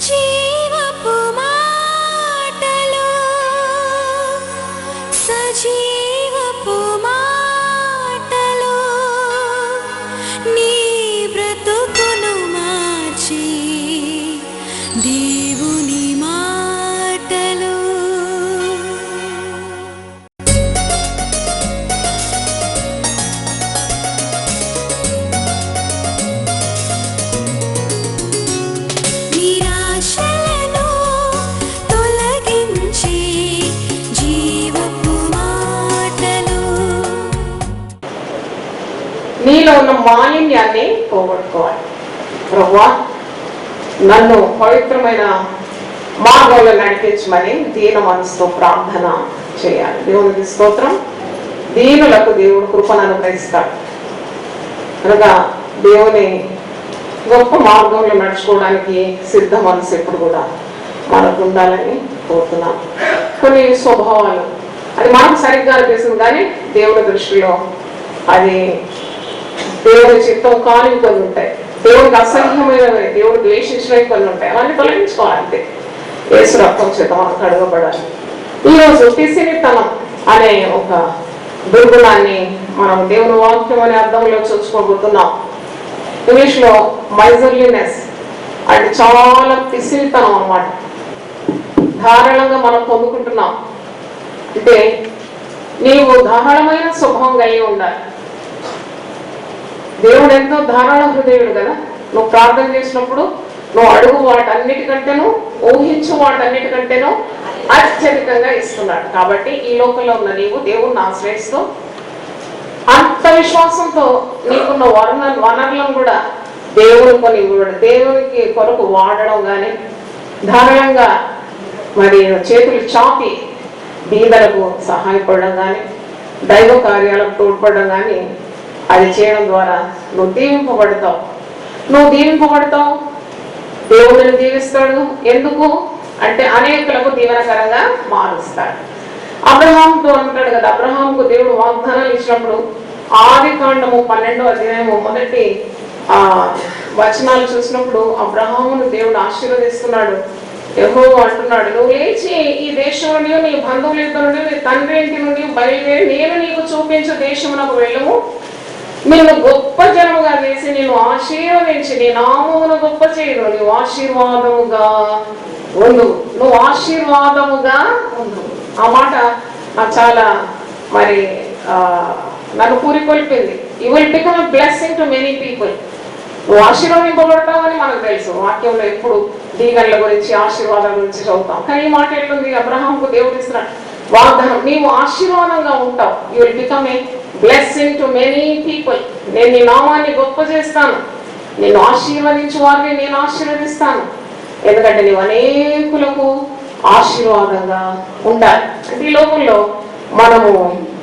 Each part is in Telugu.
今 మాలిన్యాన్ని పోగొట్టుకోవాలి. ప్రభువా నన్ను పవిత్రమైన మార్గంలో నడిపించమని దీన మనసుతో ప్రార్థన చేయాలి. దేవునికి స్తోత్రం. దీనులకు దేవుడు కృపను అనుగ్రహిస్తాడు. కనుక దేవుని గొప్ప మార్గంలో నడుచుకోవడానికి సిద్ధ మనసు ఎప్పుడు కూడా మనకు ఉండాలని కోరుతున్నాం. కొన్ని స్వభావాలు అది మనకు సరిగ్గా అనిపిస్తుంది కానీ దేవుడి దృష్టిలో అది దేవుడి చిత్తం కాని కొన్ని ఉంటాయి. దేవుడికి అసహ్యమైనవి దేవుడు ద్వేషించినవి కొన్ని ఉంటాయి. అవన్నీ తొలగించుకోవాలి అంతే. యేసు రక్తం చేత మనకు కడగబడాలి. ఈరోజు పిసినితనం అనే ఒక దుర్గుణాన్ని మనం దేవుని వాక్యం అనే అర్థంలో చూసుకోబోతున్నాం. ఇంగ్లీష్లో మైజర్లీనెస్ అంటే చాలా పిసినితనం అన్నమాట. ధారాళంగా మనం పొందుకుంటున్నాం. అంటే నీవు ధారాళమైన స్వభావం కలిగి ఉండాలి. దేవుడు ఎంతో ధారాళ హృదయుడు కదా? నువ్వు ప్రార్థన చేసినప్పుడు నువ్వు అడుగు వాటన్నిటికంటేను ఊహించు వాటన్నిటికంటేను అత్యధికంగా ఇస్తున్నాడు. కాబట్టి ఈ లోకంలో ఉన్న నీవు దేవుణ్ణి ఆశ్రయిస్తూ అంత విశ్వాసంతో నీకున్న వనర వనరులను కూడా దేవుని కొని దేవునికి కొరకు వాడడం కానీ ధారణంగా మరి చేతులు చాపి బీదలకు సహాయపడడం కానీ దైవ కార్యాలకు తోడ్పడడం కానీ అది చేయడం ద్వారా నువ్వు దీవింపబడతావు. నువ్వు దీవింపబడతావు. దేవుడిని దీవిస్తాడు. ఎందుకు? అంటే అనేకులకు దీవనకరంగా మారుస్తాడు. అబ్రహాంతో అంటాడు కదా అబ్రహాంకు దేవుడు వాగ్దానాలు ఇచ్చినప్పుడు ఆది కాండము పన్నెండో అధ్యాయము మొదటి ఆ వచనాలు చూసినప్పుడు అబ్రహామును దేవుడు ఆశీర్వదిస్తున్నాడు. ఎవరో అంటున్నాడు నువ్వు లేచి ఈ దేశం నుండి నీ బంధువుల నుండి నీ తండ్రి ఇంటి నుండి బయలుదేరి నేను నీకు చూపించే దేశమునకు వెళ్ళము. మీరు గొప్ప జనముగా చేసి నేను ఆశీర్వదించి నీ నామమును గొప్ప చేయను నువ్వు ఆశీర్వాదముగా ఉండు. నువ్వు ఆశీర్వాదముగా ఆ మాట చాలా మరి నన్ను పూరికొల్పింది. You will become a blessing to many people నువ్వు ఆశీర్వదింపబడతావని మనకు తెలుసు. వాక్యంలో ఎప్పుడు దీవెనల గురించి ఆశీర్వాదాల గురించి చదువుతాం. కానీ ఈ మాట ఎట్లుంది? అబ్రహాంకు దేవుడు ఇస్తున్నాడు వాగ్దానం నీవు ఆశీర్వాదంగా ఉంటావు. You will become a blessing to many people నేను నీ నామాన్ని గొప్ప చేస్తాను. నేను ఆశీర్వదించు వారిని నేను ఆశీర్వదిస్తాను. ఎందుకంటే నీవు అనేకులకు ఆశీర్వాదంగా ఉండాలి. అంటే ఈ లోకంలో మనము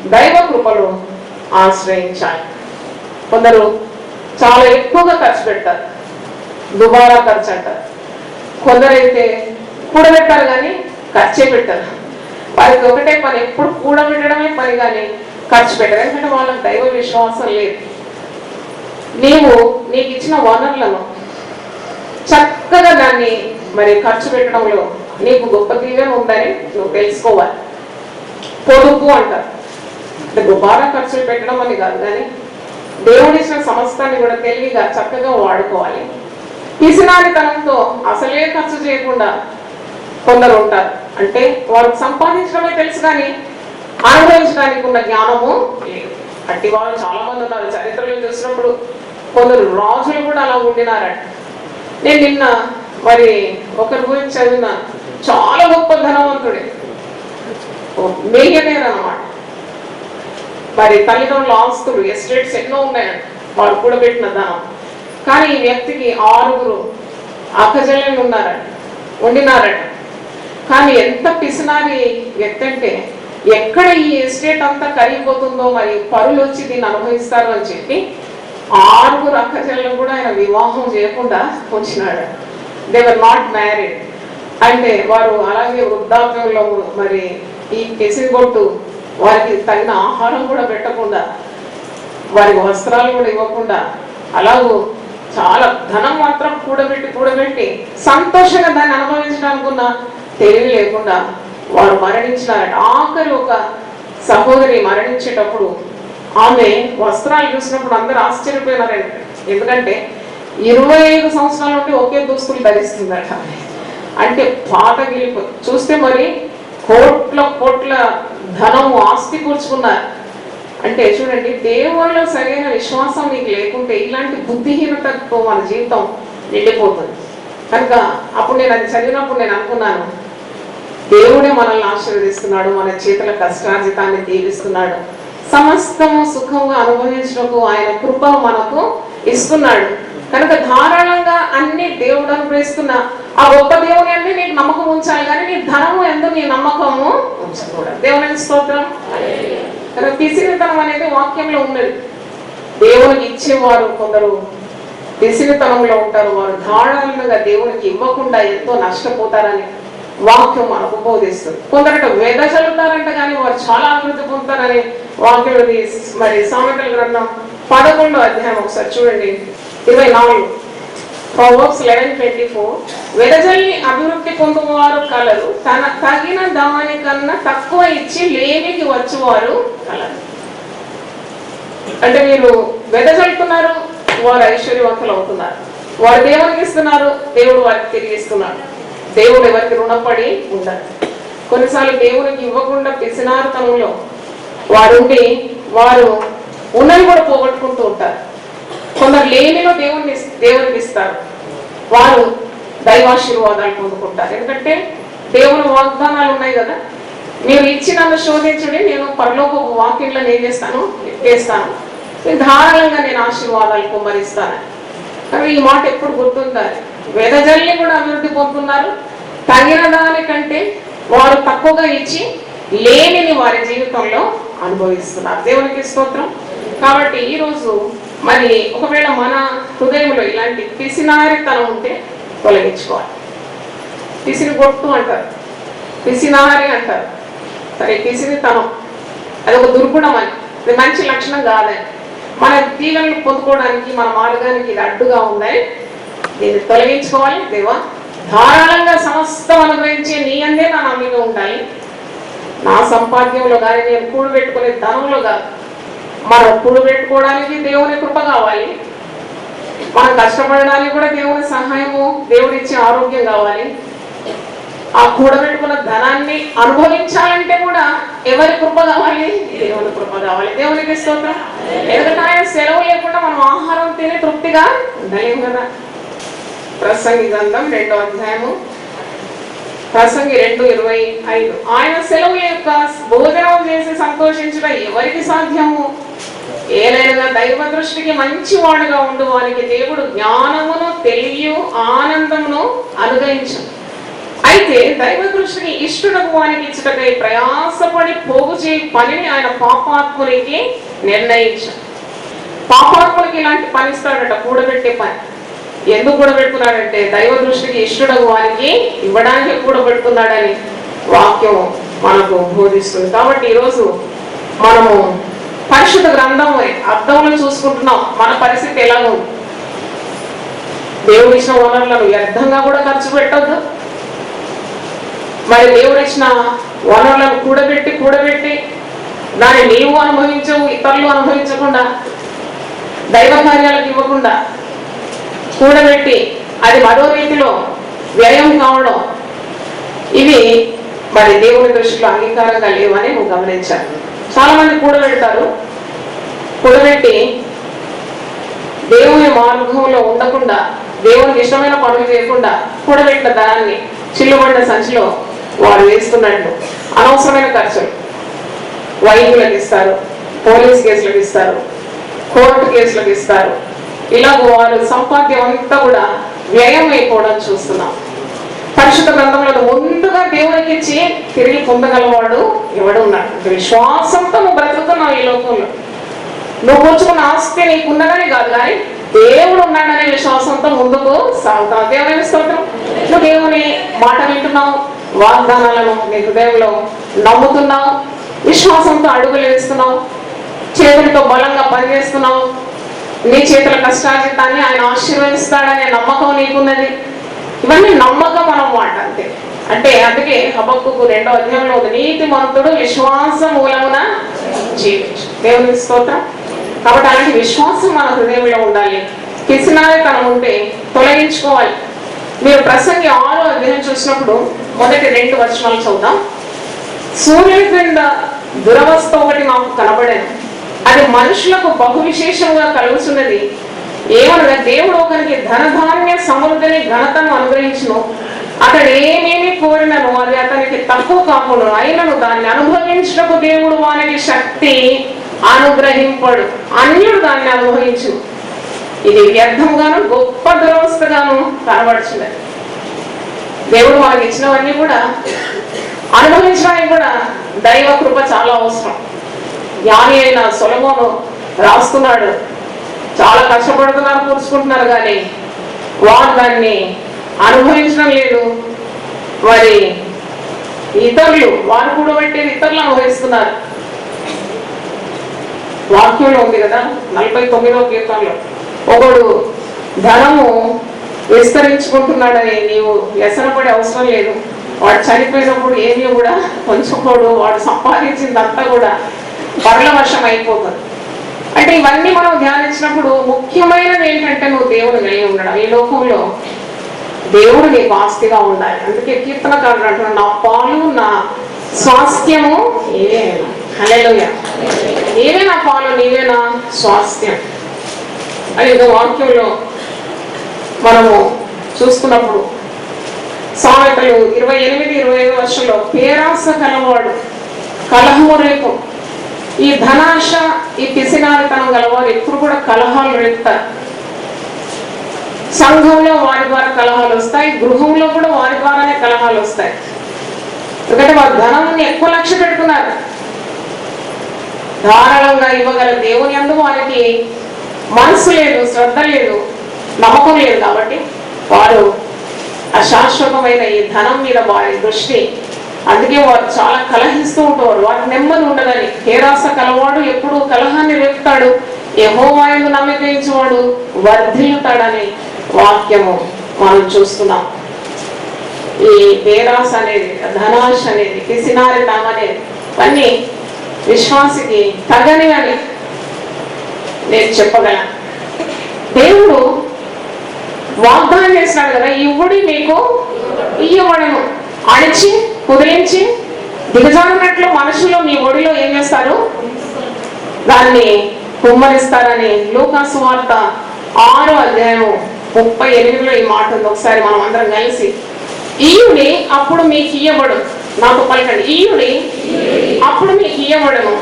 దైవ కృపలు ఆశ్రయించాలి. కొందరు చాలా ఎక్కువగా ఖర్చు పెడతారు. దుబారా ఖర్చు అంటారు. కొందరైతే కూడబెట్టారు కానీ ఖర్చే పెట్టారు. వారికి ఒకటే పని ఎప్పుడు కూడబెట్టడమే పని కానీ ఖర్చు పెట్టారు. ఎందుకంటే వాళ్ళకి దైవ విశ్వాసం లేదు. నీవు నీకు ఇచ్చిన వనరులను చక్కగా దాన్ని మరి ఖర్చు పెట్టడంలో నీకు గొప్ప దీవెన ఉందని నువ్వు తెలుసుకోవాలి. పొదుపు అంటారు. అంటే దుబారా ఖర్చులు పెట్టడం అని కాదు కానీ దేవుడిచ్చిన సమస్తాన్ని కూడా తెలివిగా చక్కగా వాడుకోవాలి. పిసినారితనంతో అసలే ఖర్చు చేయకుండా కొందరు ఉంటారు. అంటే వారు సంపాదించడమే తెలుసు కానీ అనుభవించడానికి ఉన్న జ్ఞానము లేదు అట్టి వాళ్ళు చాలా మంది ఉన్నారు. చరిత్రలో చూసినప్పుడు కొందరు రాజులు కూడా అలా ఉండినారట. నేను నిన్న మరి ఒకరి గురించి చదివిన చాలా గొప్ప ధనవంతుడే. మిలియనేర్ అనమాట మరి తల్లిదండ్రుల ఆస్తులు ఎస్టేట్స్ ఎన్నో ఉన్నాయంట. వాళ్ళు కూడా పెట్టిన ధనం. కానీ ఈ వ్యక్తికి ఆరుగురు అక్కజల్లు ఉన్నారట ఉండినారట. కానీ ఎంత పిసినారి వ్యక్తి అంటే ఎక్కడ ఈ ఎస్టేట్ అంతా కరిగిపోతుందో మరి పరులు వచ్చి దీన్ని అనుభవిస్తారు అని చెప్పి ఆరుగురు అక్కచెల్లెలు కూడా ఆయన వివాహం చేయకుండా వచ్చినాడు. దే వర్ నాట్ మ్యారీడ్ అంటే వారు అలాగే వృద్ధాప్యంలో మరి ఈ కెసిగొట్టు వారికి తగిన ఆహారం కూడా పెట్టకుండా వారికి వస్త్రాలు కూడా ఇవ్వకుండా అలాగూ చాలా ధనం మాత్రం కూడబెట్టి కూడబెట్టి సంతోషంగా దాన్ని అనుభవించడానికి ఉన్న తెలివి లేకుండా వారు మరణించినారట ఆఖరి ఒక సహోదరి మరణించేటప్పుడు ఆమె వస్త్రాలు చూసినప్పుడు అందరూ ఆశ్చర్యపోయినారంట ఎందుకంటే ఇరవై ఐదు సంవత్సరాల నుండి ఒకే దుస్తులు ధరిస్తుందట అంటే పాత గిలిపో. చూస్తే మరి కోట్ల కోట్ల ధనము ఆస్తి కూర్చుకున్నారు. అంటే చూడండి దేవుళ్ళలో సరైన విశ్వాసం నీకు లేకుంటే ఇలాంటి బుద్ధిహీనతతో మన జీవితం నిండిపోతుంది కనుక అప్పుడు నేను అది చదివినప్పుడు నేను అనుకున్నాను దేవుడే మనల్ని ఆశీర్వదిస్తున్నాడు మన చేతుల కష్టార్జితాన్ని దీవిస్తున్నాడు సమస్తము సుఖంగా అనుభవించడానికి ఆయన కృప మనకు ఇస్తున్నాడు. కనుక ధారాళంగా అన్ని దేవుడు అనుగ్రహిస్తున్న ఆ గొప్ప దేవుని అన్ని నీకు నమ్మకం ఉంచాలి కానీ నీ ధనము ఎందుకు నీ నమ్మకము ఉంచకూడదు. దేవుని స్తోత్రం. కనుక పిసిరితనం అనేది వాక్యంలో ఉన్నది. దేవునికి ఇచ్చేవారు కొందరు పిసిరితనంలో ఉంటారు. వారు ధారాళంగా దేవునికి ఇవ్వకుండా ఎంతో నష్టపోతారని వాక్యం మనకు బోధిస్తుంది. కొందరట వేద చదువుతారంట కానీ వారు చాలా అభివృద్ధి పొందుతారని వాక్యం మరి సామెతల గ్రంథం పదకొండో అధ్యాయం ఒకసారి చూడండి. ఇరవై నాలుగు. ప్రొవర్బ్స్ లెవెన్ ట్వంటీ ఫోర్ వెదజల్ని అభివృద్ధి పొందువారు కలరు తన తగిన దానికన్నా తక్కువ ఇచ్చి లేనికి వచ్చేవారు కలరు. అంటే మీరు వెదజల్లుతున్నారు వారు ఐశ్వర్యవంతులు అవుతున్నారు. వారు దేవునికి ఇస్తున్నారు దేవుడు వారికి తిరిగిస్తున్నాడు దేవుడు ఎవరికి రుణపడి ఉండరు కొన్నిసార్లు దేవునికి ఇవ్వకుండా పిసినారుతనంలో వారుండి వారు ఉన్నవి కూడా పోగొట్టుకుంటూ ఉంటారు. కొందరు లేనిలో దేవుడిని దేవునికి ఇస్తారు. వారు దైవాశీర్వాదాలు పొందుకుంటారు. ఎందుకంటే దేవుని వాగ్దానాలు ఉన్నాయి కదా. మీరు ఇచ్చి నన్ను శోధించండి నేను పరలోక వాక్యంలో ఏం చేస్తాను? చేస్తాను. ధారాళంగా నేను ఆశీర్వాదాలు కుమ్మరిస్తాను. కానీ ఈ మాట ఎప్పుడు గుర్తుండాలి. వేదజల్లి కూడా అభివృద్ధి పొందుతున్నారు. తగిన దానికంటే వారు తక్కువగా ఇచ్చి లేనిని వారి జీవితంలో అనుభవిస్తున్నారు. దేవునికి స్తోత్రం. కాబట్టి ఈరోజు మరి ఒకవేళ మన హృదయంలో ఇలాంటి పిసినారితనం ఉంటే తొలగించుకోవాలి. పిసిని గొట్టు అంటారు. పిసినారి అంటారు. సరే పిసినితనం అది ఒక దుర్గుణం అని. ఇది మంచి లక్షణం కాదని. మన తీగలను పొందుకోవడానికి మన మార్గానికి ఇది అడ్డుగా ఉందని దీన్ని తొలగించుకోవాలి. దేవా ధారాళంగా సమస్తం అనుభవించే నీ అందే నా నమ్మిక ఉండాలి. నా సంపాద్యంలో కానీ నేను కూడబెట్టుకునే ధనంలో కాదు మనం కూడబెట్టుకోవడానికి దేవుని కృప కావాలి. మనం కష్టపడడానికి కూడా దేవుని సహాయము దేవుడిచ్చే ఆరోగ్యం కావాలి. ఆ కూడబెట్టుకున్న ధనాన్ని అనుభవించాలంటే కూడా ఎవరి కృప కావాలి? దేవుని కృప కావాలి. దేవునికి స్తోత్రం. ఎందుకంటే ఆయన సెలవు లేకుండా మనం ఆహారం తిని తృప్తిగా ఉండలేము కదా. ప్రసంగి గ్రంథం రెండో అధ్యాయము. ప్రసంగి రెండు ఇరవై ఐదు. ఆయన సెలవు యొక్క భోజనం చేసి సంతోషించడం ఎవరికి సాధ్యము? ఏలైనా దైవ దృష్టికి మంచివాడుగా ఉండు వారికి దేవుడు జ్ఞానమును తెలియ ఆనందమును అనుగ్రహించను అయితే దైవ దృష్టిని ఇష్టడకు వానికి ఇచ్చుటకై ప్రయాసపడి పోగు చేయి పనిని ఆయన పాపాత్మునికి నిర్ణయించు పాపాత్ములకి ఇలాంటి పని ఇస్తాడట కూడబెట్టే పని. ఎందుకు కూడబెట్టుకున్నాడంటే దైవ దృష్టికి ఇష్టడకు వానికి ఇవ్వడానికి కూడబెట్టుకున్నాడని వాక్యం మనకు బోధిస్తుంది. కాబట్టి ఈరోజు మనము పరిశుద్ధ గ్రంథం అర్థంలో చూసుకుంటున్నాం. మన పరిస్థితి ఎలా ఉంది? దేవుడు ఇచ్చిన వనరులను వ్యర్థంగా కూడా ఖర్చు పెట్టొద్దు. మరి దేవుడు ఇచ్చిన వనరులను కూడబెట్టి కూడబెట్టి దాన్ని నీవు అనుభవించవు ఇతరులు అనుభవించకుండా దైవ కార్యాలకు ఇవ్వకుండా కూడబెట్టి అది మరో రీతిలో వ్యయం కావడం ఇవి మరి దేవుని దృష్టిలో అంగీకారంగా లేవని నువ్వు గమనించాను చాలా మంది కూడబెడతారు. కూడబెట్టి దేవుని మార్గంలో ఉండకుండా దేవునికి ఇష్టమైన పనులు చేయకుండా కూడబెట్టిన ధనాన్ని చిల్లుబడిన సంచిలో వారు వేస్తున్నట్లు. అనవసరమైన ఖర్చులు. వైద్యులకు ఇస్తారు పోలీస్ కేసులకు ఇస్తారు కోర్టు కేసులకు ఇస్తారు. ఇలా వారు సంపాద్యం అంతా కూడా వ్యయం అయిపోవడం చూస్తున్నాం. పరిశుద్ధ గ్రంథంలో ముందుగా దేవునికి ఇచ్చి తిరిగి పొందగలవాడు ఎవడు ఉన్నాడు? విశ్వాసంతో నువ్వు బ్రతుకుతున్నావు ఈ లోకంలో. నువ్వు కూర్చుకున్న ఆస్తి నీకున్నదని కాదు కానీ దేవుడు ఉన్నాడనే విశ్వాసంతో ముందుకు సాగుతావు. దేవుని స్తోత్రం. నువ్వు దేవుని మాట వింటున్నావు. వాగ్దానాలను నీ హృదయంలో నమ్ముతున్నావు విశ్వాసంతో అడుగులు వేస్తున్నావు చేతులతో బలంగా పనిచేస్తున్నాం. నీ చేతుల కష్టాజితాన్ని ఆయన ఆశీర్వదిస్తాడనే నమ్మకం నీకున్నది. ఇవన్నీ నమ్మకం మనం మాట అంతే. అంటే అందుకే హబక్కుకు రెండో అధ్యాయంలో ఉంది. నీతి మంతుడు విశ్వాస మూలమున జీవించు. దేవుని స్తోత్రం. కాబట్టి అలాంటి విశ్వాసం మన హృదయంలో ఉండాలి. పిసినారితనం ఉంటే తొలగించుకోవాలి. మీరు ప్రసంగి ఆరో అధ్యాయం చూసినప్పుడు మొదటి రెండు వచనాలు చూద్దాం. సూర్యుని క్రింద దురవస్థ ఒకటి మాకు కనబడేది అది మనుషులకు బహు విశేషంగా కలుగుతున్నది ఏమనగా దేవుడు ఒకరికి ధనధాన్య సమృద్ధిని ఘనతను అనుగ్రహించును. అతడు ఏమేమి కోరినను అది అతనికి తక్కువ కాకుండా అయినను దాన్ని అనుభవించటకు దేవుడు వానికి శక్తి అనుగ్రహింపడు. అన్యుడు దాన్ని అనుభవించు ఇది వ్యర్థంగాను గొప్ప దురవస్థగాను కనబడుచున్నది దేవుడు మనకి ఇచ్చినవన్నీ కూడా అనుభవించడానికి కూడా దైవ కృప చాలా అవసరం. జ్ఞాని అయిన సొలమోను రాస్తున్నాడు. చాలా కష్టపడుతున్నారు కూర్చుకుంటున్నారు కానీ వారు దాన్ని అనుభవించడం లేదు. మరి ఇతరులు వారు కూడా బట్టి ఇతరులు అనుభవిస్తున్నారు. వాక్యంలో ఉంది కదా నలభై తొమ్మిదవ కీర్తనలో. ఒకడు ధనము విస్తరించుకుంటున్నాడని నీవు వ్యసనపడే అవసరం లేదు. వాడు చనిపోయినప్పుడు ఏమీ కూడా పంచుకోడు. వాడు సంపాదించిందంతా కూడా పరల వర్షం అయిపోతుంది. అంటే ఇవన్నీ మనం ధ్యానించినప్పుడు ముఖ్యమైనది ఏంటంటే నువ్వు దేవుడు వెళ్ళి ఉండడం. ఈ లోకంలో దేవుడు నీకు ఆస్తిగా ఉండాలి. అందుకే కీర్తనకారుడు అంటున్నాడు నా పాలు నా స్వాస్థ్యము ఏవే హల్లెలూయ. నీవే నా పాలు నీవే నా స్వాస్థ్యం. అని వాక్యంలో మనము చూసుకున్నప్పుడు సామెతలు ఇరవై ఎనిమిది ఇరవై ఐదు వర్షంలో పేరాస కలవాడు కలహము రేపు. ఈ ధనాశ ఈ పిసినారితనం గలవారు ఎప్పుడు కూడా కలహాలు రేపుతారు. సంఘంలో వారి ద్వారా కలహాలు వస్తాయి గృహంలో కూడా వారి ద్వారానే కలహాలు వస్తాయి. ఎందుకంటే వారు ధనాన్ని ఎక్కువ లక్ష్య పెడుతున్నారు. ధారాళంగా ఇవ్వగల దేవుని అందు వారికి మనసు లేదు శ్రద్ధ లేదు నమ్మకం లేదు కాబట్టి వారు అశాశ్వతమైన ఈ ధనం మీద వారి దృష్టి. అందుకే వారు చాలా కలహిస్తూ ఉంటారు వారికి నెమ్మది ఉండదని. హేరాస కలవాడు ఎప్పుడు కలహాన్ని రేపుతాడు యహోవాయందు నమ్మకించేవాడు వర్ధిల్లుతాడని వాక్యము మనం చూస్తున్నాం. ఈ పేరాస అనేది ధనాశ అనేది కిసినారి అనేది అన్నీ విశ్వాసికి తగని అని నేను చెప్పగలను. దేవుడు వాగ్దానం చేసినాడు కదా ఇవ్వుడి మీకు ఇయ్యబడను. అణిచి కుదిరించి దిగజారినట్లు మనుషులు మీ ఒడిలో ఏం చేస్తారు? దాన్ని కుమ్మరిస్తారని లూకాసు వార్త ఆరో అధ్యాయం ముప్పై ఎనిమిదిలో ఈ మాట ఉంది. ఒకసారి మనం అందరం కలిసి ఈయుడి అప్పుడు మీకు ఇయ్యబడు. నాకు పలకండి. ఈయుడి అప్పుడు మీకు ఇయ్యబడను.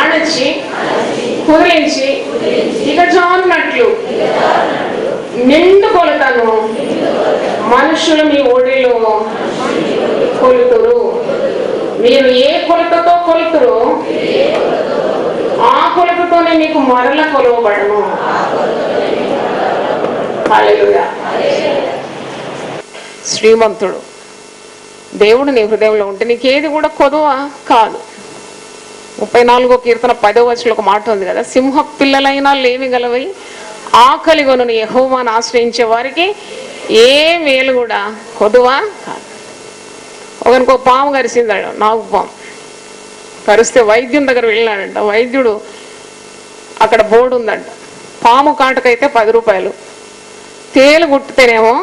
అణచి కుదిరించి దిగజారినట్లు నిండు కొలతను మనుషులు మీ ఒడిలో కొలుతురు. మీరు ఏ కొలతతో కొలుతురు ఆ కొలతతోనే మీకు మరల కొలవబడను. శ్రీమంతుడు దేవుడు నీ హృదయంలో ఉంటే నీకేది కూడా కొదువా కాదు. ముప్పై నాలుగో కీర్తన పదో వచనంలో ఒక మాట ఉంది కదా సింహ పిల్లలైనా లేవి గలవై ఆకలి కొను యహోవాను ఆశ్రయించే వారికి ఏ మేలు కూడా కొదువా కాదు. ఒకరికి ఒక పాము కరిసిందాడు నాగు పాము. కరిస్తే వైద్యం దగ్గర వెళ్ళినాడంట వైద్యుడు అక్కడ బోర్డు ఉందంట పాము కాటుకైతే పది రూపాయలు తేలు గుట్టితేనేమో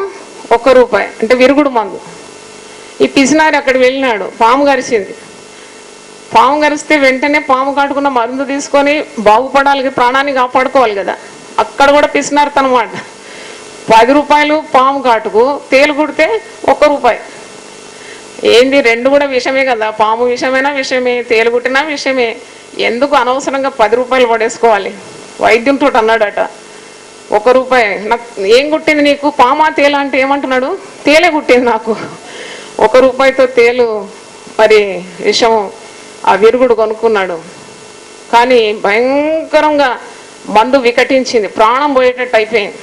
ఒక్క రూపాయి అంటే విరుగుడు మందు. ఈ పిసినారి అక్కడ వెళ్ళినాడు పాము కరిసింది. పాము కరిస్తే వెంటనే పాము కాటుకున్న మందు తీసుకొని బాగుపడాలి ప్రాణాన్ని కాపాడుకోవాలి కదా. అక్కడ కూడా పిసినారు అనమాట పది రూపాయలు పాము కాటుకు తేలు కుడితే ఒక్క రూపాయి. ఏంది రెండు కూడా విషమే కదా. పాము విషయమైనా విషయమే తేలు కుట్టినా విషయమే ఎందుకు అనవసరంగా పది రూపాయలు పడేసుకోవాలి? వైద్యంతో అన్నాడట. ఒక రూపాయి. నాకు ఏం కుట్టింది నీకు? పామా తేల అంటే ఏమంటున్నాడు? తేలే కుట్టింది నాకు. ఒక రూపాయితో తేలు మరి విషము. ఆ విరుగుడు కొనుక్కున్నాడు. కానీ భయంకరంగా మందు వికటించింది. ప్రాణం పోయేటట్టు అయిపోయింది.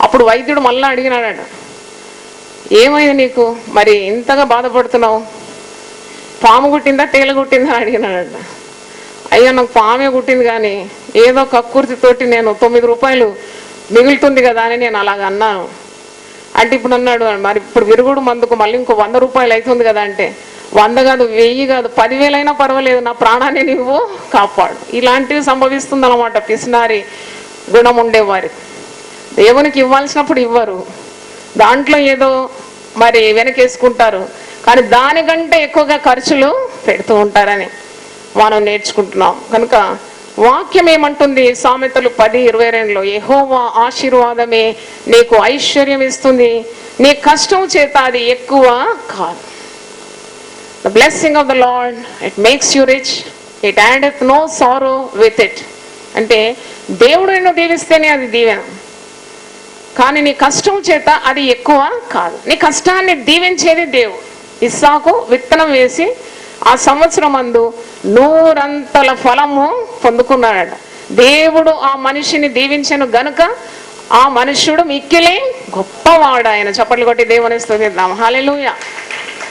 అప్పుడు వైద్యుడు మళ్ళీ అడిగినాడట ఏమైంది నీకు? మరి ఇంతగా బాధపడుతున్నావు? పాము కుట్టిందా తేలు కుట్టిందా? అని అడిగినాడట. అయ్యా నాకు పామే కుట్టింది కానీ ఏదో కక్కుర్తితోటి నేను తొమ్మిది రూపాయలు మిగులుతుంది కదా అని నేను అలాగ అన్నాను. అంటే ఇప్పుడు అన్నాడు మరి ఇప్పుడు విరుగుడు మందుకు మళ్ళీ ఇంకో వంద రూపాయలు అవుతుంది కదా అంటే వంద కాదు వెయ్యి కాదు పదివేలైనా పర్వాలేదు నా ప్రాణాన్ని నువ్వు కాపాడు. ఇలాంటివి సంభవిస్తుందన్నమాట పిసినారి గుణం ఉండేవారి. దేవునికి ఇవ్వాల్సినప్పుడు ఇవ్వరు. దాంట్లో ఏదో మరి వెనకేసుకుంటారు. కానీ దానికంటే ఎక్కువగా ఖర్చులు పెడుతూ ఉంటారని మనం నేర్చుకుంటున్నాం. కనుక వాక్యం ఏమంటుంది? సామెతలు పది ఇరవై రెండులో ఎహోవా ఆశీర్వాదమే నీకు ఐశ్వర్యం ఇస్తుంది. నీ కష్టం చేత అది ఎక్కువ కాదు. The blessing of the Lord it makes you rich, it addeth no sorrow with it అంటే దేవుడు నిన్ను దీవిస్తేనే అది దీవెన. కానీ నీ కష్టం చేత అది ఎక్కువ కాదు. నీ కష్టాన్ని దీవించేది దేవుడు. ఇస్సాకు విత్తనం వేసి ఆ సంవత్సరం అందు నూరంతల ఫలము పొందుకున్నాడట. దేవుడు ఆ మనిషిని దీవించను గనుక ఆ మనుష్యుడు మిక్కిలే గొప్పవాడు ఆయన. చప్పట్లు కొట్టి దేవుని స్థుతిద్దాం హాలెలూయా.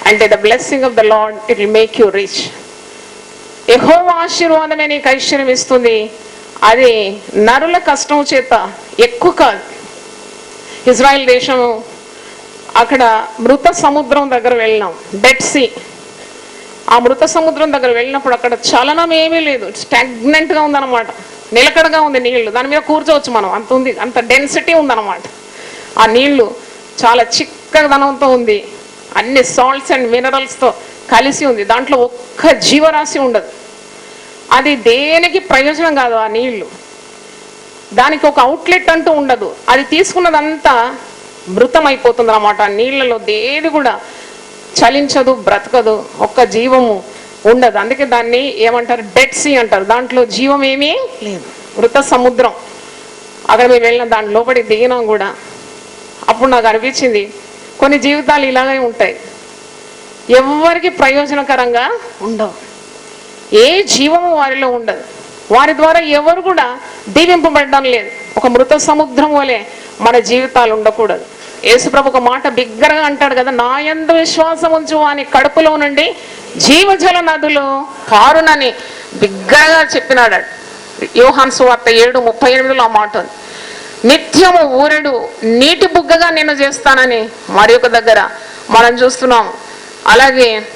అంటే the blessing of the Lord it will make you rich ఎహో ఆశీర్వాదమే నీకు ఐశ్వర్యం ఇస్తుంది. అది నరుల కష్టం చేత ఎక్కువ కాదు. ఇజ్రాయెల్ దేశము అక్కడ మృత సముద్రం దగ్గర వెళ్ళినాం. డెడ్ సీ ఆ మృత సముద్రం దగ్గర వెళ్ళినప్పుడు అక్కడ చలనం ఏమీ లేదు. స్టాగ్నెంట్గా ఉందన్నమాట. నిలకడగా ఉంది నీళ్ళు. దాని మీద కూర్చోవచ్చు మనం. అంత ఉంది. అంత డెన్సిటీ ఉందన్నమాట. ఆ నీళ్ళు చాలా చిక్కదనంతో ఉంది. అన్ని సాల్ట్స్ అండ్ మినరల్స్తో కలిసి ఉంది. దాంట్లో ఒక్క జీవరాశి ఉండదు. అది దేనికి ప్రయోజనం కాదు ఆ నీళ్ళు. దానికి ఒక అవుట్లెట్ అంటూ ఉండదు. అది తీసుకున్నదంతా మృతమైపోతుంది అయిపోతుంది అనమాట నీళ్ళలో దేది కూడా చలించదు బ్రతకదు ఒక్క జీవము ఉండదు. అందుకే దాన్ని ఏమంటారు? డెడ్ సీ అంటారు. దాంట్లో జీవం ఏమీ లేదు. మృత సముద్రం. అక్కడ మేము వెళ్ళిన దాని లోపలి దిగినాం కూడా అప్పుడు నాకు అనిపించింది కొన్ని జీవితాలు ఇలానే ఉంటాయి. ఎవరికి ప్రయోజనకరంగా ఉండవు. ఏ జీవము వారిలో ఉండదు. వారి ద్వారా ఎవరు కూడా దీవింపబడడం లేదు. ఒక మృత సముద్రం వలె మన జీవితాలు ఉండకూడదు. యేసుప్రభు ఒక మాట బిగ్గరగా అంటాడు కదా నా యందు విశ్వాసం ఉంచు వాని కడుపులో నుండి జీవజల నదులు కారునని బిగ్గరగా చెప్పినాడు. యోహాన్ సువార్త ఏడు ముప్పై ఎనిమిదిలో ఆ మాట ఉంది. నిత్యము ఊరెడు నీటి బుగ్గగా నేను చేస్తానని మరి దగ్గర మనం చూస్తున్నాం. అలాగే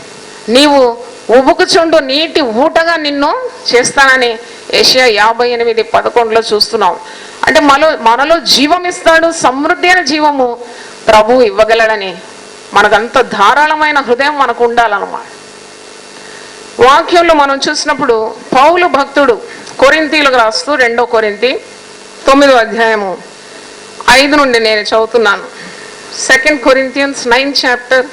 నీవు ఉబుకుచుండు నీటి ఊటగా నిన్ను చేస్తానని ఏషియా యాభై ఎనిమిది పదకొండులో చూస్తున్నాం. అంటే మనలో మనలో జీవం ఇస్తాడు సమృద్ధి అయిన జీవము ప్రభు ఇవ్వగలడని మనకంత ధారాళమైన హృదయం మనకు ఉండాలన్నమాట. వాక్యంలో మనం చూసినప్పుడు పౌలు భక్తుడు కొరింతీలకు రాస్తూ రెండో కొరింతి తొమ్మిదో అధ్యాయము ఐదు నుండి నేను చదువుతున్నాను. Second Corinthians nine chapter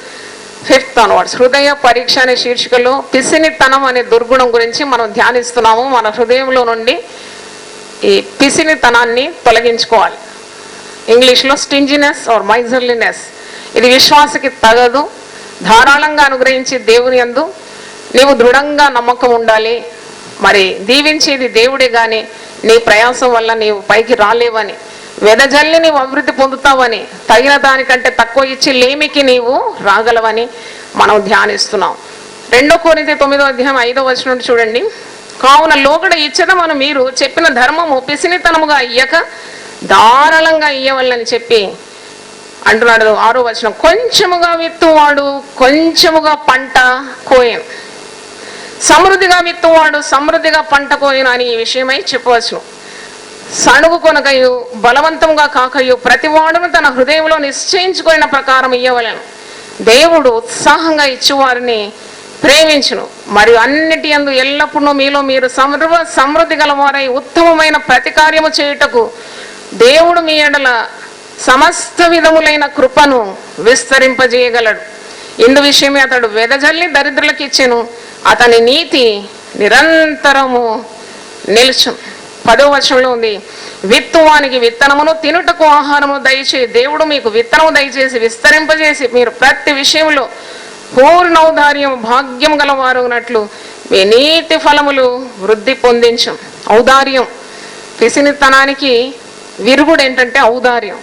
fifth onwards హృదయ పరీక్ష అనే శీర్షికలో పిసినితనం అనే దుర్గుణం గురించి మనం ధ్యానిస్తున్నాము. మన హృదయంలో నుండి ఈ పిసినితనాన్ని తొలగించుకోవాలి. ఇంగ్లీష్లో స్టింజినెస్ ఆర్ మైజర్లీనెస్ ఇది విశ్వాసకి తగదు. ధారాళంగా అనుగ్రహించి దేవుని యందు నీవు దృఢంగా నమ్మకం ఉండాలి. మరి దీవించేది దేవుడే కానీ నీ ప్రయాసం వల్ల నీవు పైకి రాలేవని వెదజల్లి నీవు అభివృద్ధి పొందుతావని తగిన దానికంటే తక్కువ ఇచ్చి లేమికి నీవు రాగలవని మనం ధ్యానిస్తున్నాం. రెండో కోరితే తొమ్మిదో అధ్యాయం ఐదో వచ్చిన నుండి చూడండి. కావున లోగడ మనం మీరు చెప్పిన ధర్మము పిసినితనముగా అయ్యక ధారాళంగా ఇయ్యవల్లని చెప్పి అంటున్నాడు. ఆరో వచనం కొంచెముగా విత్తువాడు కొంచెముగా పంట కోయను. సమృద్ధిగా విత్తువాడు సమృద్ధిగా పంట కోయను అని ఈ విషయమై చెప్పవచ్చును. సణుగు కొనకయు బలవంతంగా కాకయు ప్రతివాడును తన హృదయంలో నిశ్చయించుకున్న ప్రకారం ఇయ్యవలను. దేవుడు ఉత్సాహంగా ఇచ్చేవారిని ప్రేమించును. మరియు అన్నిటి యందు ఎల్లప్పుడూ మీలో మీరు సమృ సమృద్ధి గలవారై ఉత్తమమైన ప్రతి కార్యము చేయుటకు దేవుడు మీ ఎడల సమస్త విధములైన కృపను విస్తరింపజేయగలడు. ఇందు విషయమే అతడు వెదజల్లి దరిద్రులకు ఇచ్చెను అతని నీతి నిరంతరము నిలుచు. పదో వచనంలో ఉంది విత్తువానికి విత్తనమును తినుటకు ఆహారము దయచే దేవుడు మీకు విత్తనము దయచేసి విస్తరింపజేసి మీరు ప్రతి విషయంలో పూర్ణ ఔదార్యం భాగ్యం గలవారునట్లు మీ నీతి ఫలములు వృద్ధి పొందించం. ఔదార్యం. పిసినితనానికి విరుగుడు ఏంటంటే ఔదార్యం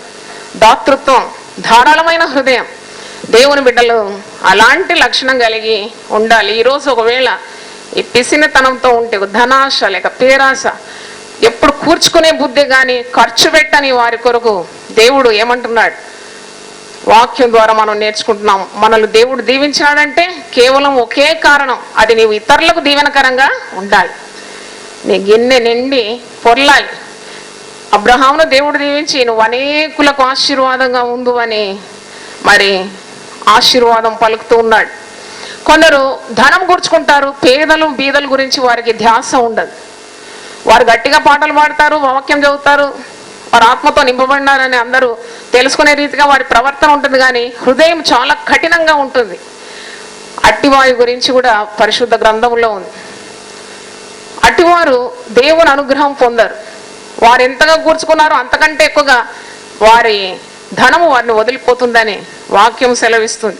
దాతృత్వం ధారాళమైన హృదయం. దేవుని బిడ్డలు అలాంటి లక్షణం కలిగి ఉండాలి. ఈరోజు ఒకవేళ ఈ పిసినతనంతో ఉంటే ధనాశ లేక పేరాశ ఎప్పుడు కూర్చుకునే బుద్ధి కానీ ఖర్చు పెట్టని వారి కొరకు దేవుడు ఏమంటున్నాడు? వాక్యం ద్వారా మనం నేర్చుకుంటున్నాం. మనల్ని దేవుడు దీవించాడంటే కేవలం ఒకే కారణం అది నీవు ఇతరులకు దీవెనకరంగా ఉండాలి. నీ గిన్నె నిండి పొర్లాలి. అబ్రహామును దేవుడు దీవించి నువ్వు అనేకులకు ఆశీర్వాదంగా ఉండు అని మరి ఆశీర్వాదం పలుకుతూ ఉన్నాడు. కొందరు ధనం గుర్చుకుంటారు పేదలు బీదల గురించి వారికి ధ్యాస ఉండదు. వారు గట్టిగా పాటలు పాడతారు వాక్యం చదువుతారు వారు ఆత్మతో నింపబడినారని అందరూ తెలుసుకునే రీతిగా వారి ప్రవర్తన ఉంటుంది కానీ హృదయం చాలా కఠినంగా ఉంటుంది. అట్టివారి గురించి కూడా పరిశుద్ధ గ్రంథంలో ఉంది. అట్టివారు దేవుని అనుగ్రహం పొందరు. వారు ఎంతగా కూర్చుకున్నారో అంతకంటే ఎక్కువగా వారి ధనము వారిని వదిలిపోతుందని వాక్యం సెలవిస్తుంది.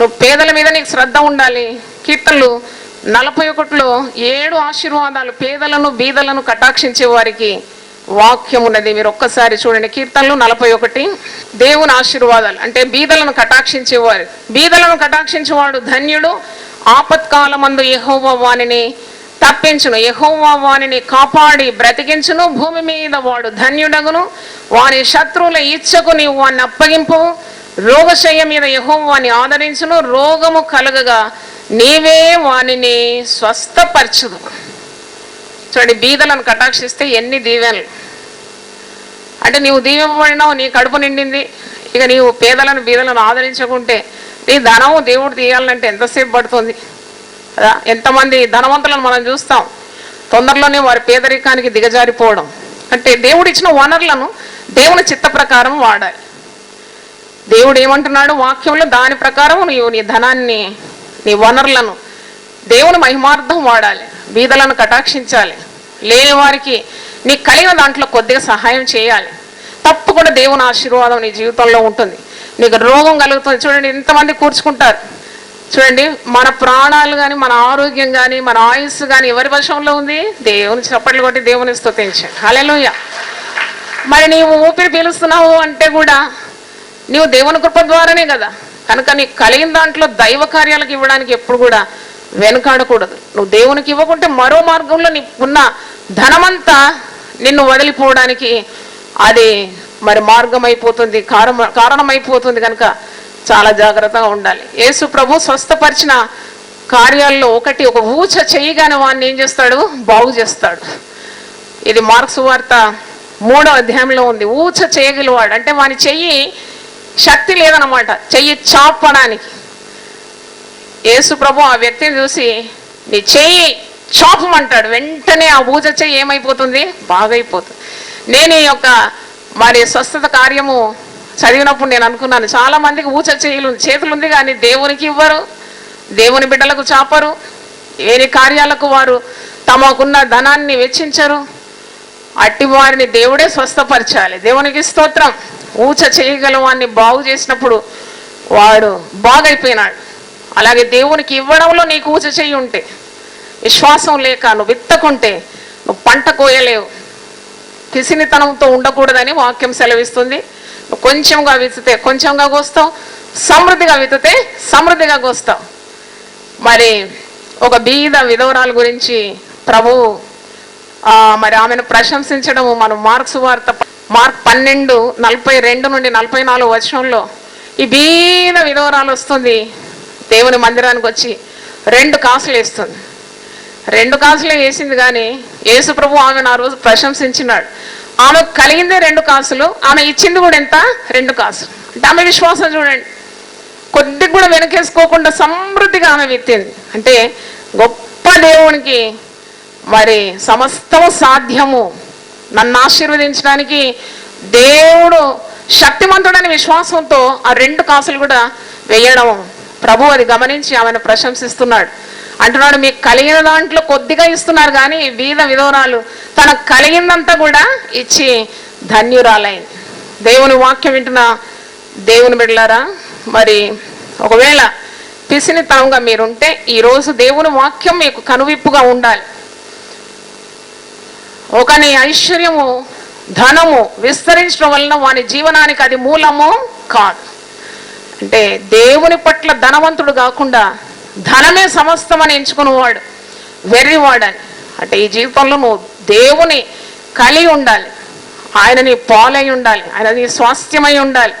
నువ్వు పేదల మీద నీకు శ్రద్ధ ఉండాలి. కీర్తనలు నలభై ఒకటిలో ఏడు ఆశీర్వాదాలు పేదలను బీదలను కటాక్షించే వారికి వాక్యం ఉన్నది. మీరు ఒక్కసారి చూడండి. కీర్తనలు నలభై ఒకటి దేవుని ఆశీర్వాదాలు. అంటే బీదలను కటాక్షించేవారు బీదలను కటాక్షించేవాడు ధన్యుడు. ఆపత్కాలమందు యహోవ వానిని తప్పించును. యెహోవా వానిని కాపాడి బ్రతికించును. భూమి మీద వాడు ధన్యుడగును. వాని శత్రువుల ఇచ్చకు నీవు వాన్ని అప్పగింపు. రోగశయ్య మీద యహోవాని ఆదరించును. రోగము కలుగగా నీవే వానిని స్వస్థపరచుదు. చూడండి బీదలను కటాక్షిస్తే ఎన్ని దీవెనలు. అంటే నీవు దీవింపబడినావు నీ కడుపు నిండింది. ఇక నీవు పేదలను బీదలను ఆదరించకుంటే నీ ధనము దేవుడు తీయాలంటే ఎంతసేపు పడుతుంది? ఎంతమంది ధనవంతులను మనం చూస్తాం. తొందరలోనే వారి పేదరికానికి దిగజారిపోవడం. అంటే దేవుడు ఇచ్చిన వనరులను దేవుని చిత్త ప్రకారం వాడాలి. దేవుడు ఏమంటున్నాడు వాక్యంలో? దాని ప్రకారం నీవు నీ ధనాన్ని నీ వనరులను దేవుని మహిమార్థం వాడాలి. బీదలను కటాక్షించాలి. లేని వారికి నీకు కలిగిన దాంట్లో కొద్దిగా సహాయం చేయాలి. తప్పకుండా దేవుని ఆశీర్వాదం నీ జీవితంలో ఉంటుంది. నీకు రోగం కలుగుతుంది. చూడండి ఎంతమంది కూర్చుకుంటారు. చూడండి మన ప్రాణాలు కానీ మన ఆరోగ్యం కానీ మన ఆయుస్సు కానీ ఎవరి వశంలో ఉంది? దేవుని చప్పట్లు కొట్టి దేవుని స్తుతించండి. హల్లెలూయ. మరి నీవు ఊపిరి పీలుస్తున్నావు అంటే కూడా నీవు దేవుని కృప ద్వారానే కదా. కనుక నీకు కలిగిన దాంట్లో దైవ కార్యాలకు ఇవ్వడానికి ఎప్పుడు కూడా వెనుకాడకూడదు. నువ్వు దేవునికి ఇవ్వకుంటే మరో మార్గంలో నీకున్న ధనమంతా నిన్ను వదిలిపోవడానికి అది మరి మార్గం అయిపోతుంది కారణం కారణమైపోతుంది కనుక చాలా జాగ్రత్తగా ఉండాలి. యేసు ప్రభు స్వస్థపరిచిన కార్యాల్లో ఒకటి ఒక ఊచ చేయగానే వాడిని ఏం చేస్తాడు? బాగు చేస్తాడు. ఇది మార్క్స్ వార్త మూడో అధ్యాయంలో ఉంది. ఊచ చేయగలవాడు. అంటే వాని చెయ్యి శక్తి లేదనమాట చెయ్యి చాపడానికి. యేసు ప్రభు ఆ వ్యక్తిని చూసి నీ చెయ్యి చాపమంటాడు. వెంటనే ఆ ఊజ చెయ్యి ఏమైపోతుంది? బాగైపోతుంది. నేను ఈ యొక్క మరి స్వస్థత కార్యము చదివినప్పుడు నేను అనుకున్నాను చాలా మందికి ఊచ చేతులు చేతులు ఉంది కానీ దేవునికి ఇవ్వరు దేవుని బిడ్డలకు చాపరు వేరే కార్యాలకు వారు తమకున్న ధనాన్ని వెచ్చించరు. అట్టి వారిని దేవుడే స్వస్థపరచాలి. దేవునికి స్తోత్రం. ఊచ చేయగల వాడిని బాగు చేసినప్పుడు వాడు బాగైపోయినాడు. అలాగే దేవునికి ఇవ్వడంలో నీకు ఊచ చేయి ఉంటే విశ్వాసం లేక నువ్వు విత్తకుంటే నువ్వు పంట కోయలేవు. పిసినితనంతో ఉండకూడదని వాక్యం సెలవిస్తుంది. కొంచెంగా విత్తితే కొంచెంగా కోస్తావు సమృద్ధిగా విత్తితే సమృద్ధిగా కోస్తావు మరి ఒక బీద విధవరాల గురించి ప్రభు మరి ఆమెను ప్రశంసించడము మనం మార్క్స్ వార్త మార్క్ పన్నెండు నలభై రెండు నుండి నలభై నాలుగు వచనంలో ఈ బీద విధవరాలు వస్తుంది. దేవుని మందిరానికి వచ్చి రెండు కాసులు వేస్తుంది. రెండు కాసులు వేసింది కానీ యేసు ప్రభు ఆమెను ఆ రోజు ప్రశంసించినాడు. ఆమె కలిగిందే రెండు కాసులు ఆమె ఇచ్చింది కూడా ఎంత? రెండు కాసులు. అంటే ఆమె విశ్వాసం చూడండి. కొద్దిగా కూడా వెనకేసుకోకుండా సమృద్ధిగా ఆమె విత్తింది. అంటే గొప్ప దేవునికి మరి సమస్తము సాధ్యము. నన్ను ఆశీర్వదించడానికి దేవుడు శక్తిమంతుడని విశ్వాసంతో ఆ రెండు కాసులు కూడా వేయడం. ప్రభు అది గమనించి ఆమెను ప్రశంసిస్తున్నాడు. అంటున్నాడు మీకు కలిగిన దాంట్లో కొద్దిగా ఇస్తున్నారు కానీ వీధ విధవరాలు తనకు కలిగిందంతా కూడా ఇచ్చి ధన్యురాలైంది దేవుని వాక్యం వింటున్న దేవుని బిడ్డలారా మరి ఒకవేళ పిసినితనంగా మీరుంటే ఈరోజు దేవుని వాక్యం మీకు కనువిప్పుగా ఉండాలి. ఒకని ఐశ్వర్యము ధనము విస్తరించడం వలన వాని జీవనానికి అది మూలము కాదు. అంటే దేవుని పట్ల ధనవంతుడు కాకుండా ధనమే సమస్తమని ఎంచుకునేవాడు వెర్రివాడని. అంటే ఈ జీవితంలో నువ్వు దేవుని కలిగి ఉండాలి. ఆయన నీ పాలై ఉండాలి. ఆయన నీ స్వాస్థ్యమై ఉండాలి.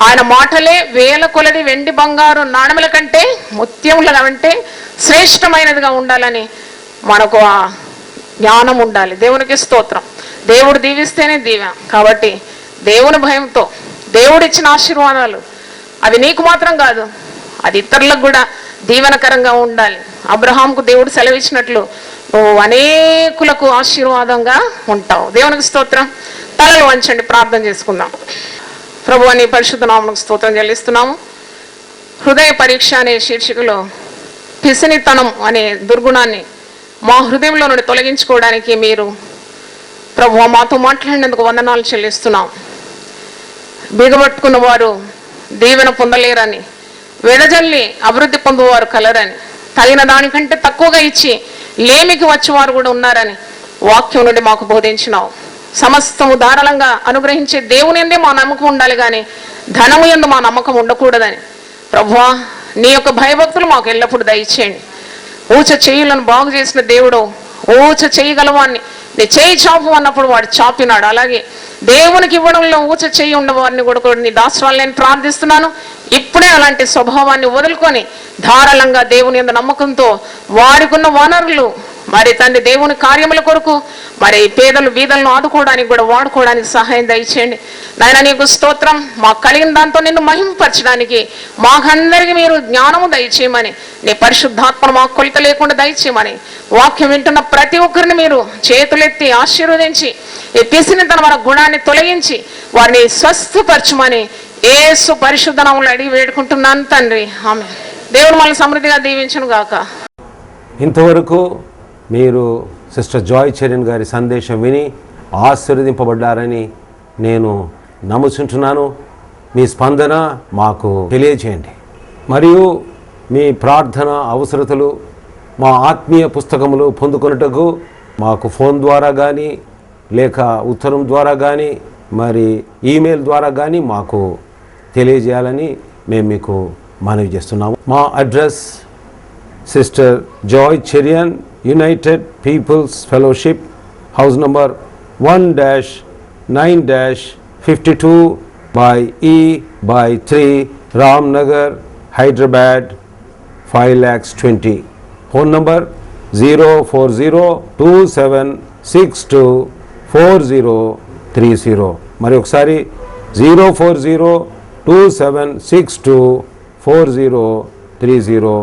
ఆయన మాటలే వేల కొలది వెండి బంగారు నాణముల కంటే ముత్యముల అంటే శ్రేష్టమైనదిగా ఉండాలని మనకు ఆ జ్ఞానం ఉండాలి. దేవునికి స్తోత్రం. దేవుడు దీవిస్తేనే దీవె కాబట్టి దేవుని భయంతో దేవుడిచ్చిన ఆశీర్వాదాలు. అవి నీకు మాత్రం కాదు. అది ఇతరులకు కూడా దీవెనకరంగా ఉండాలి. అబ్రహాంకు దేవుడు సెలవిచ్చినట్లు నువ్వు అనేకులకు ఆశీర్వాదంగా ఉంటావు. దేవునికి స్తోత్రం. తలలు వంచండి ప్రార్థన చేసుకుందాం. ప్రభు అని పరిశుద్ధనామకు స్తోత్రం చెల్లిస్తున్నాము. హృదయ పరీక్ష అనే శీర్షికలో పిసినితనం అనే దుర్గుణాన్ని మా హృదయంలో నుండి తొలగించుకోవడానికి మీరు ప్రభు మాతో మాట్లాడినందుకు వందనాలు చెల్లిస్తున్నాం. బిగబట్టుకున్న వారు దీవెన పొందలేరని వెడజల్లి అభివృద్ధి పొందువారు కలరని తగిన దానికంటే తక్కువగా ఇచ్చి లేమికి వచ్చేవారు కూడా ఉన్నారని వాక్యం నుండి మాకు బోధించినావు. సమస్తము ధారాళంగా అనుగ్రహించే దేవుని ఎందే మా నమ్మకం ఉండాలి కానీ ధనము ఎందు మా నమ్మకం ఉండకూడదని. ప్రభువా నీ యొక్క భయభక్తులు మాకు ఎల్లప్పుడు దయచేయండి. ఊచ చేయులను బాగు చేసిన దేవుడు ఊచ చేయగలవాన్ని నీ చేయి చాపు అన్నప్పుడు వాడు చాపినాడు. అలాగే దేవునికి ఇవ్వడంలో ఊచ చేయి ఉండవారిని కూడా కూడా నీ దాసరాలు నేను ప్రార్థిస్తున్నాను. ఇప్పుడే అలాంటి స్వభావాన్ని వదులుకొని ధారాళంగా దేవుని యొక్క నమ్మకంతో వాడుకున్న వనరులు మరి తండ్రి దేవుని కార్యముల కొరకు మరి పేదలు వీధులను ఆదుకోవడానికి కూడా వాడుకోవడానికి సహాయం దయచేయండి. నాయన నీకు స్తోత్రం. మాకు కలిగిన దాంతో నిన్ను మహింపరచడానికి మాకందరికీ మీరు జ్ఞానము దయచేయమని నీ పరిశుద్ధాత్మను మాకు కొలిత లేకుండా దయచేయమని వాక్యం వింటున్న ప్రతి ఒక్కరిని మీరు చేతులెత్తి ఆశీర్వదించి ఈ పిసినితన మన గుణాన్ని తొలగించి వారిని స్వస్థపరచమని ఏసు పరిశుద్ధ అడిగి వేడుకుంటున్నాను తండ్రి. ఆమె దేవుడు మనల్ని సమృద్ధిగా దీవించును గాక ఇంతవరకు మీరు సిస్టర్ జాయ్ చరణ్ గారి సందేశం విని ఆశీర్వదింపబడ్డారని నేను నమ్ముచుంటున్నాను. మీ స్పందన మాకు తెలియచేయండి మరియు మీ ప్రార్థన అవసరతలు మా ఆత్మీయ పుస్తకములు పొందుకొనుటకు మాకు ఫోన్ ద్వారా కానీ లేక ఉత్తరం ద్వారా కానీ మరి ఈమెయిల్ ద్వారా కానీ మాకు తెలియజేయాలని మేము మీకు మనవి చేస్తున్నాము. మా address sister Joy Cherian United Peoples Fellowship House number one dash nine dash fifty two by E by three Ram Nagar Hyderabad five lakhs twenty phone number zero four zero two seven six two four zero three zero మరి ఒకసారి zero four zero two seven six two four zero three zero